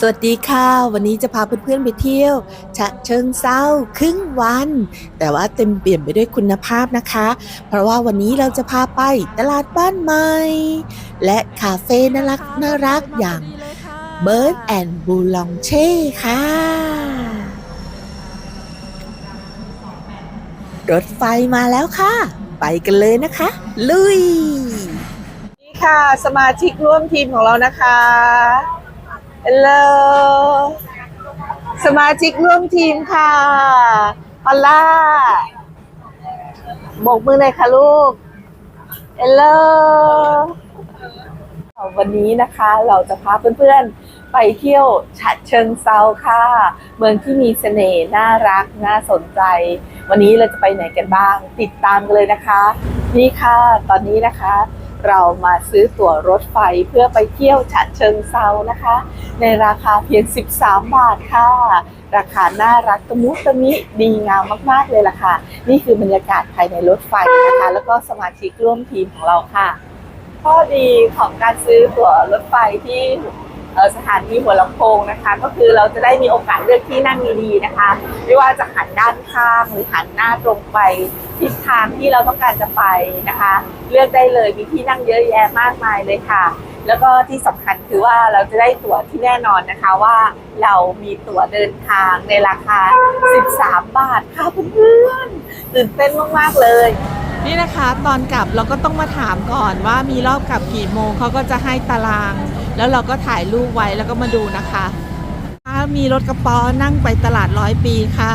สวัสดีค่ะ วันนี้จะพาเพื่อนๆไปเที่ยว ฉะเชิงเซาครึ่งวัน แต่ว่าเต็มเปี่ยมไปด้วยคุณภาพนะคะ เพราะว่าวันนี้เราจะพาไปตลาดบ้านใหม่ และคาเฟ่น่ารักน่ารักอย่างเบิร์ดแอนด์บูลองเช่ค่ะ รถไฟมาแล้วค่ะ ไปกันเลยนะคะ ลุย นี่ค่ะ สมาชิกร่วมทีมของเรานะคะ ฮัลโหลสมาชิกร่วมทีมค่ะพอลล่าโบกมือเลยค่ะลูกฮัลโหลวันนี้นะคะเราจะพาเพื่อนๆ ไปเที่ยวฉะเชิงเซาค่ะ เมืองที่มีเสน่ห์น่ารักน่าสนใจ วันนี้เราจะไปไหนกันบ้าง ติดตามกันเลยนะคะ นี่ค่ะ ตอนนี้นะคะ เรามาซื้อตั๋วรถไฟเพื่อไปเที่ยวฉะเชิงเซานะคะ ในราคาเพียง 13 บาทค่ะ ราคาน่ารักตะมุตะมิดีงามมากๆเลยล่ะค่ะ นี่คือบรรยากาศภายในรถไฟนะคะ แล้วก็สมาชิกร่วมทีมของเราค่ะ ข้อดีของการซื้อตั๋วรถไฟที่ สถานีหัวลำโพงนะคะ ก็คือเราจะได้มีโอกาสเลือกที่นั่งดีๆนะคะ ไม่ว่าจะหันด้านข้างหรือหันหน้าตรงไปทิศทางที่เราต้องการจะไปนะคะ เลือกได้เลยมีที่นั่งเยอะแยะมากมายเลยค่ะ แล้วก็ที่สำคัญคือว่าเราจะได้ตั๋วที่แน่นอนนะคะว่าเรามีตั๋วเดินทางในราคา 13 บาทค่ะเพื่อนๆตื่นเต้นมากๆเลยนี่นะคะตอนกลับเราก็ต้องมาถามก่อนว่ามีรอบกลับกี่โมงเขาก็จะให้ตาราง แล้วเราก็ถ่ายรูปไว้แล้วก็มาดูนะคะถ้ามีรถกระป๋อนั่งไปตลาดร้อยปีค่ะ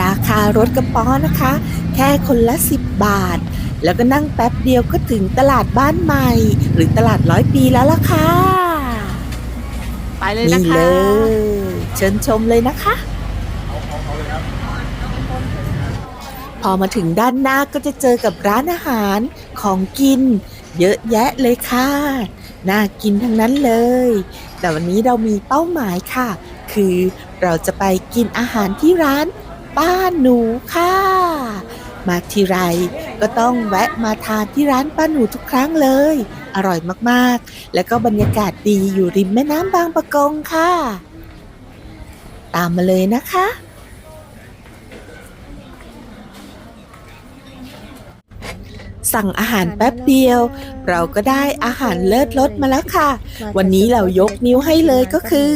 ราคารถกระป๋อนะคะ แค่คนละ 10 บาท แล้วก็นั่งแป๊บเดียวก็ถึงตลาดบ้านใหม่ หรือตลาดร้อยปีแล้วล่ะค่ะ ไปเลยนะนี่คะเลยเชิญชมเลยนะคะพอมาถึงด้านหน้าก็จะเจอกับร้านอาหารของกิน เยอะแยะเลยค่ะ น่ากินทั้งนั้นเลย แต่วันนี้เรามีเป้าหมายค่ะ คือเราจะไปกินอาหารที่ร้านป้าหนูค่ะ มาทีไรก็ต้องแวะมาทานที่ร้านป้าหนูทุกครั้งเลย อร่อยมากๆ แล้วก็บรรยากาศดีอยู่ริมแม่น้ำบางปะกงค่ะ ตามมาเลยนะคะ สั่งอาหารแป๊บเดียว เราก็ได้อาหารเลิศรสมาแล้วค่ะ วันนี้เรายกนิ้วให้เลยก็คือ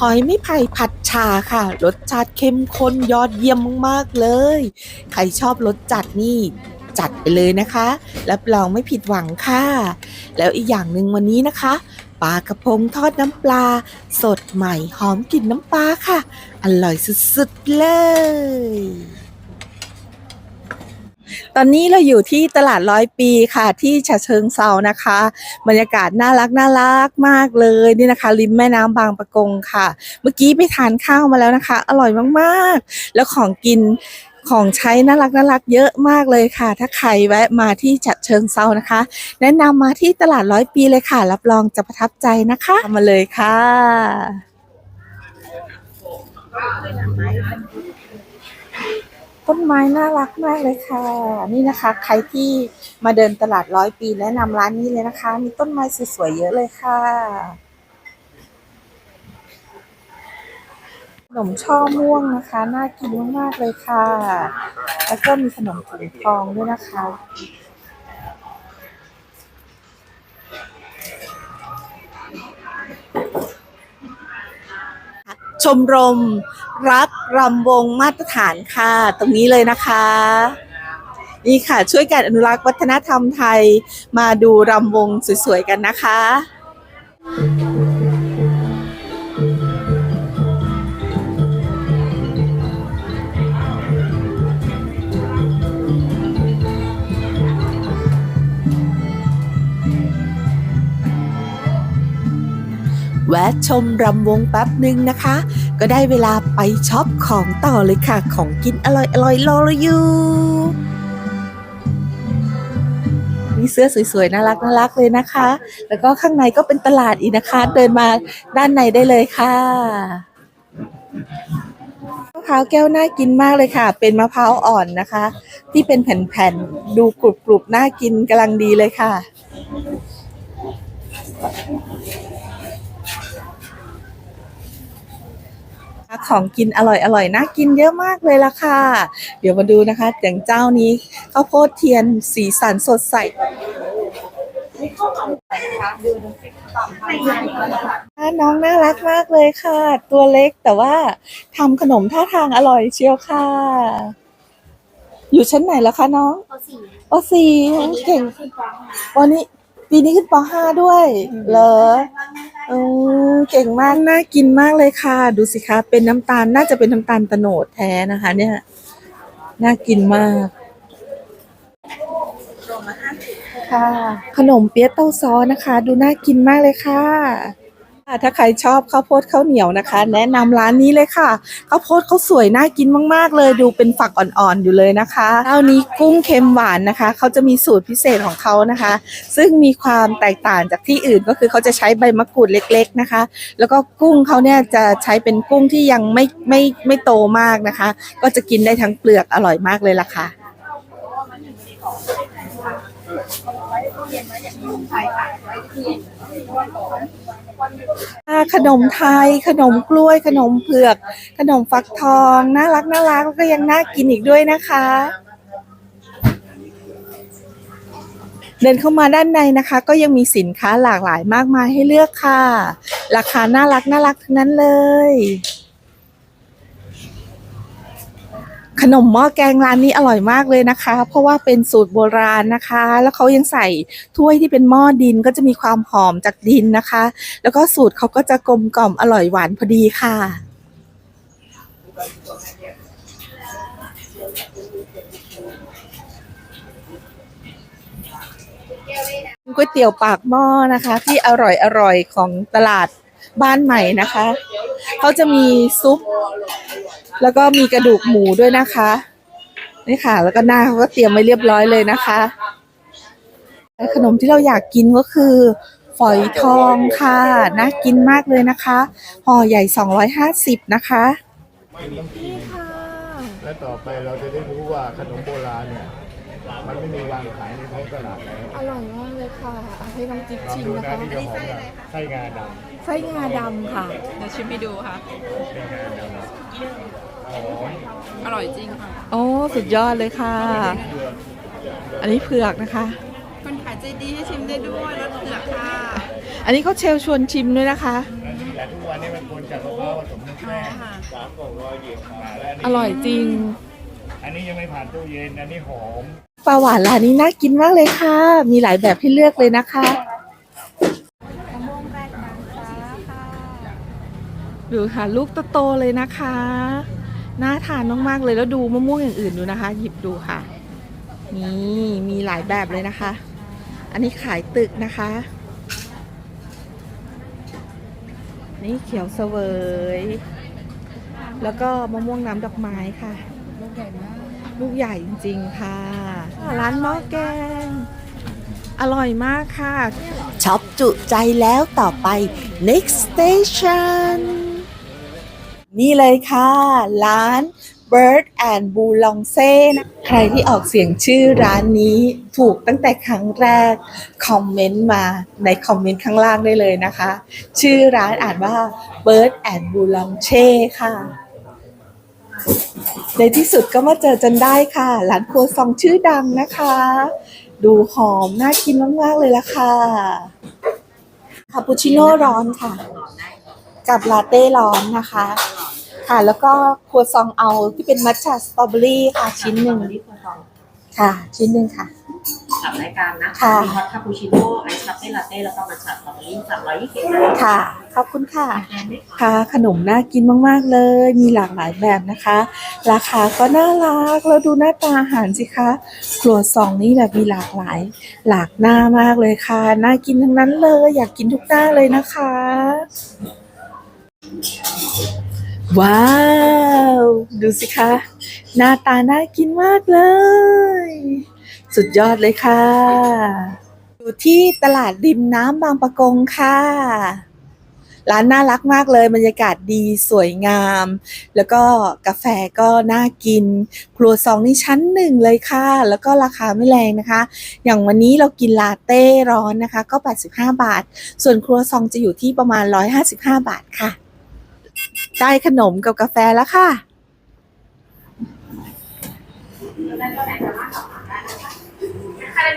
หอยไม่ไผ่ผัดชาค่ะ รสชาติเข้มข้นยอดเยี่ยมมากๆเลย ใครชอบรสจัดนี่จัดไปเลยนะคะรับรองไม่ผิดหวังค่ะ แล้วอีกอย่างหนึ่งวันนี้นะคะปลากระพงทอดน้ำปลา สดใหม่หอมกลิ่นน้ำปลาค่ะ อร่อยสุดๆเลย ตอนนี้เราอยู่ที่ตลาดร้อยปีค่ะที่ฉะเชิงเซานะคะ บรรยากาศน่ารักน่ารักมากเลยนี่นะคะ ริมแม่น้ำบางปะกงค่ะ เมื่อกี้ไปทานข้าวมาแล้วนะคะ อร่อยมากๆ แล้วของกินของใช้น่ารักน่ารักเยอะมากเลยค่ะ ถ้าใครแวะมาที่ฉะเชิงเซานะคะ แนะนำมาที่ตลาดร้อยปีเลยค่ะ รับรองจะประทับใจนะคะ มาเลยค่ะ ต้นไม้น่ารักมากเลยค่ะ นี่นะคะ ใครที่มาเดินตลาดร้อยปีแนะนำร้านนี้เลยนะคะ มีต้นไม้สวยๆเยอะเลยค่ะขนมช่อม่วงนะคะ น่ากินมากๆเลยค่ะ แล้วก็มีขนมถุงทองด้วยนะคะ ชมรม รักรำวงมาตรฐานค่ะ ตรงนี้เลยนะคะนี่ค่ะ ช่วยกันอนุรักษ์วัฒนธรรมไทยมาดูรำวงสวยๆกันนะคะ แวะชมรำวงแป๊บหนึ่งนะคะ ก็ได้เวลาไปช็อปของต่อเลยค่ะ ของกินอร่อยอร่อยๆรอเราอยู่มีเสื้อสวยๆน่ารักน่ารักเลยนะคะ แล้วก็ข้างในก็เป็นตลาดอีกนะคะ เดินมาด้านในได้เลยค่ะมะพร้าวแก้วน่ากินมากเลยค่ะ เป็นมะพร้าวอ่อนนะคะ ที่เป็นแผ่นๆ ดูกรุบๆ น่ากินกำลังดีเลยค่ะ ของกินอร่อยอร่อยน่ากินเยอะมากเลยล่ะค่ะ เดี๋ยวมาดูนะคะ อย่างเจ้านี้ข้าวโพดเทียนสีสันสดใสน้องน่ารักมากเลยค่ะ ตัวเล็กแต่ว่าทำขนมท่าทางอร่อยเชียวค่ะ อยู่ชั้นไหนแล้วคะน้องปสี่ปสี่เก่งขึ้นปห้าวันนี้ ปีนี้ขึ้นป .5 ด้วย เหรออืมเก่งมาก น่ากินมากเลยค่ะ ดูสิคะ เป็นน้ำตาล น่าจะเป็นน้ำตาลโตโนดแท้นะคะ เนี่ย น่ากินมาก ค่ะ ขนมเปี๊ยะเต้าซ้อนะคะ ดูน่ากินมากเลยค่ะ ถ้าใครชอบข้าวโพดข้าวเหนียวนะคะ แนะนำร้านนี้เลยค่ะข้าวโพดเขาสวยน่ากินมาก ๆ เลยดูเป็นฝักอ่อนๆอยู่เลยนะคะเจ้านี้กุ้งเค็มหวานนะคะเขาจะมีสูตรพิเศษของเขานะคะ ซึ่งมีความแตกต่างจากที่อื่นก็คือเขาจะใช้ใบมะกรูดเล็ก ๆนะคะ แล้วก็กุ้งเขาเนี่ยจะใช้เป็นกุ้งที่ยังไม่ไม่ไม่โตมากนะคะ ก็จะกินได้ทั้งเปลือกอร่อยมากเลยล่ะค่ะอ่า ขนมไทย ขนมกล้วย ขนมเผือก ขนมฟักทอง น่ารักน่ารักแล้วก็ยังน่ากินอีกด้วยนะคะ เดินเข้ามาด้านในนะคะ ก็ยังมีสินค้าหลากหลายมากมายให้เลือกค่ะ ราคาน่ารักน่ารักทั้งนั้นเลย ขนมหม้อแกงร้านนี้อร่อยมากเลยนะคะ เพราะว่าเป็นสูตรโบราณนะคะ แล้วเขายังใส่ถ้วยที่เป็นหม้อดินก็จะมีความหอมจากดินนะคะ แล้วก็สูตรเขาก็จะกลมกล่อมอร่อยหวานพอดีค่ะ ก๋วยเตี๋ยวปากหม้อนะคะ ที่อร่อยอร่อยของตลาด บ้านใหม่นะคะ เขาจะมีซุป แล้วก็มีกระดูกหมูด้วยนะคะนี่ค่ะ แล้วก็หน้าเขาก็เตรียมไว้เรียบร้อยเลยนะคะและขนมที่เราอยากกินก็คือ ฝอยทองค่ะ น่ากินมากเลยนะคะห่อใหญ่250นะคะนี่ค่ะและต่อไปเราจะได้รู้ว่าขนมโบราณเนี่ยมันไม่มีวางขายในท้องตลาดแล้วอร่อยมากเลยค่ะเอาให้น้องจิ๊บลองชิมดูนะนะคะนี่เจ้าของอะไส้งาด ไส้งาดำค่ะ เดี๋ยวชิมให้ดูค่ะำไส้งาดำหอมอร่อยจริงค่ะ โอ้สุดยอดเลยค่ะ อันนี้เผือกนะคะ คนขายใจดีให้ชิมได้ด้วยรสเผือกค่ะ อันนี้เขาเชลชวนชิมด้วยนะคะ แต่ทุกวันนี้มันคนจากมะพร้าวผสมน้ำแป้งค่ะสามกล่องร้อยเดียวค่ะและนนี้อร่อยจริง อันนี้ยังไม่ผ่านตู้เย็น อันนี้หอม ปลาหวานร้านนี้น่ากินมากเลยค่ะ มีหลายแบบให้เลือกเลยนะคะ ดูค่ะลูกโตๆเลยนะคะน่าทานมากๆเลยแล้วดูมะม่วงอย่างอื่นดูนะคะ หยิบดูค่ะ นี่มีหลายแบบเลยนะคะ อันนี้ขายตึกนะคะ นี่เขียวเสวย แล้วก็มะม่วงน้ำดอกไม้ค่ะลูกใหญ่มากลูกใหญ่จริง ๆ ค่ะ ร้านหม้อแกง อร่อยมากค่ะช็อปจุใจแล้วต่อไป next station นี่เลยค่ะ ร้าน Bird and b o u l o n g e นะใครที่ออกเสียงชื่อร้านนี้ถูกตั้งแต่ครั้งแรก คอมเมนต์มาในคอมเมนต์ข้างล่างได้เลยนะคะ ชื่อร้านอ่านว่า Bird and b o u l o n g e ค่ะ ในที่สุดก็มาเจอจนได้ค่ะ ร้านครัวซองชื่อดังนะคะ ดูหอมน่ากินมากๆเลยละค่ะคาปูชิโน่ร้อนค่ะ กับลาเต้ร้อนนะคะ ค่ะ แล้วก็ครัวซองเอาที่เป็นมัทฉะสตรอเบอรี่ค่ะชิ้นหนึ่งค่ะ ชิ้นหนึ่งค่ะ สามรายการนะค่ะ มีฮอตคาปูชิโน่ไอซ์ลาเต้ลาเต้แล้วก็มัทฉะสตรอเบอรี่สามร้อยยี่สิบนะค่ะ ขอบคุณค่ะ ค่ะ ขนมน่ากินมาก ๆ เลย มีหลากหลายแบบนะคะ ราคาก็น่ารัก แล้วดูหน้าตาอาหารสิคะครัวซองนี่แบบมีหลากหลาย หลากหน้ามากเลยค่ะ น่ากินทั้งนั้นเลย อยากกินทุกหน้าเลยนะคะ ว้าว ดูสิคะ หน้าตาน่ากินมากเลย สุดยอดเลยค่ะ อยู่ที่ตลาดริมน้ำบางปะกงค่ะ ร้านน่ารักมากเลยบรรยากาศดีสวยงาม แล้วก็กาแฟก็น่ากิน ครัวซองนี่ชั้นหนึ่งเลยค่ะ แล้วก็ราคาไม่แรงนะคะ อย่างวันนี้เรากินลาเต้ร้อนนะคะ ก็ 85 บาท ส่วนครัวซองจะอยู่ที่ประมาณ 155 บาทค่ะ ได้ขนมกับกาแฟแล้วค่ะ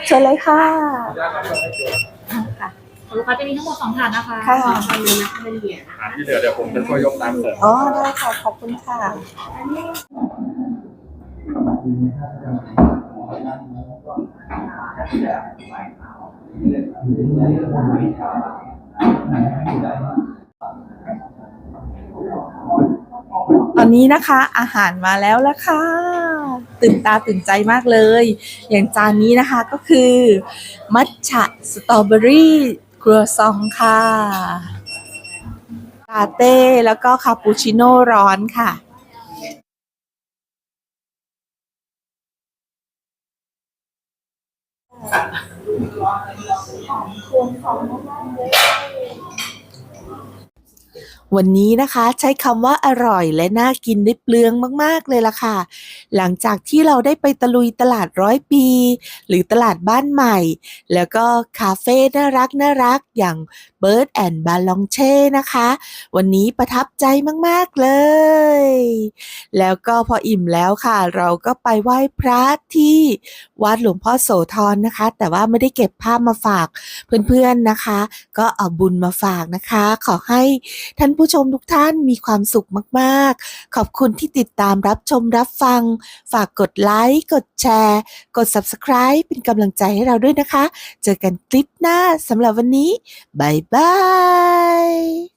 เชิญเลยค่ะ ลูกค้าจะมีทั้งหมดสองถาดนะคะค่ะทานเลยนะคะเป็นเหรียญอะที่เหลือเดี๋ยวผมจะช่วยยกตามเสริมอ๋อ ได้ค่ะ ขอบคุณค่ะ ตอนนี้นะคะ อาหารมาแล้วละค่ะ ตื่นตาตื่นใจมากเลย อย่างจานนี้นะคะก็คือ มัทฉะสตรอเบอรี่ครัวซองค่ะลาเต้แล้วก็คาปูชิโน่ร้อนค่ะวั วันนี้นะคะใช้คำว่าอร่อยและน่ากินได้เปลืองมากๆเลยล่ะค่ะ หลังจากที่เราได้ไปตะลุยตลาดร้อยปี หรือตลาดบ้านใหม่ แล้วก็คาเฟ่น่ารักน่ารักอย่าง Bird and b a l o n c h e นะคะ วันนี้ประทับใจมากๆเลย แล้วก็พออิ่มแล้วค่ะ เราก็ไปไหว้พระที่วัดหลวงพ่อโสธรนะคะ แต่ว่าไม่ได้เก็บภาพมาฝากเพื่อนๆนะคะ ก็เอาบุญมาฝากนะคะ ขอให้ท่านผู้ผู้ชมทุกท่านมีความสุขมากๆ ขอบคุณที่ติดตามรับชมรับฟัง ฝากกดไลค์ กดแชร์ กด Subscribe เป็นกำลังใจให้เราด้วยนะคะ เจอกันคลิปหน้าสำหรับวันนี้บายบาย